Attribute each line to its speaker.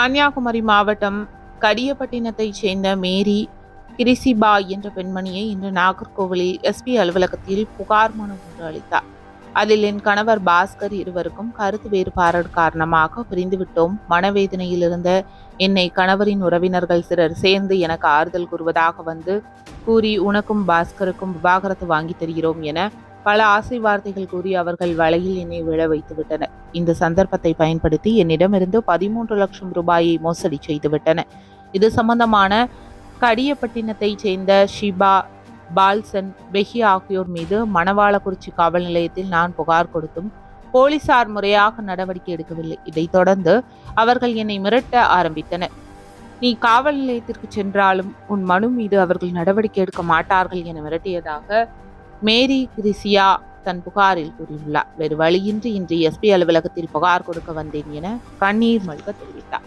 Speaker 1: கன்னியாகுமரி மாவட்டம் கடியப்பட்டினத்தைச் சேர்ந்த மேரி கிரிசிபா என்ற பெண்மணியை இன்று நாகர்கோவிலில் எஸ்பி அலுவலகத்தில் புகார் மனு ஒன்று அளித்தார். அதில் என் கணவர் பாஸ்கர் இருவருக்கும் கருத்து வேறுபாடு காரணமாக பிரிந்துவிட்டோம். மனவேதனையில் இருந்த என்னை கணவரின் உறவினர்கள் சிலர் சேர்ந்து எனக்கு ஆறுதல் கூறுவதாக வந்து கூறி உனக்கும் பாஸ்கருக்கும் விவாகரத்து வாங்கி தருகிறோம் என பல ஆசை வார்த்தைகள் கூறி அவர்கள் வலையில் என்னை விழ வைத்து விட்டனர் இந்த சந்தர்ப்பத்தை பயன்படுத்தி என்னிடமிருந்து பதிமூன்று லட்சம் ரூபாயை மோசடி செய்துவிட்டன. இது சம்பந்தமான கடியப்பட்டினத்தைச் சேர்ந்த ஷிபா பால்சன் பெஹி ஆகியோர் மீது மணவாளக்குறிச்சி காவல் நிலையத்தில் நான் புகார் கொடுத்தும் போலீசார் முறையாக நடவடிக்கை எடுக்கவில்லை. இதைத் தொடர்ந்து அவர்கள் என்னை மிரட்ட ஆரம்பித்தனர். நீ காவல் நிலையத்திற்கு சென்றாலும் உன் மனு மீது அவர்கள் நடவடிக்கை எடுக்க மாட்டார்கள் என மிரட்டியதாக மேரி கிரிசியா தன் புகாரில் கூறியுள்ளார். வேறு வழியின்றி இன்று எஸ்பி அலுவலகத்தில் புகார் கொடுக்க வந்தேன் என கண்ணீர் மல்க தெரிவித்தார்.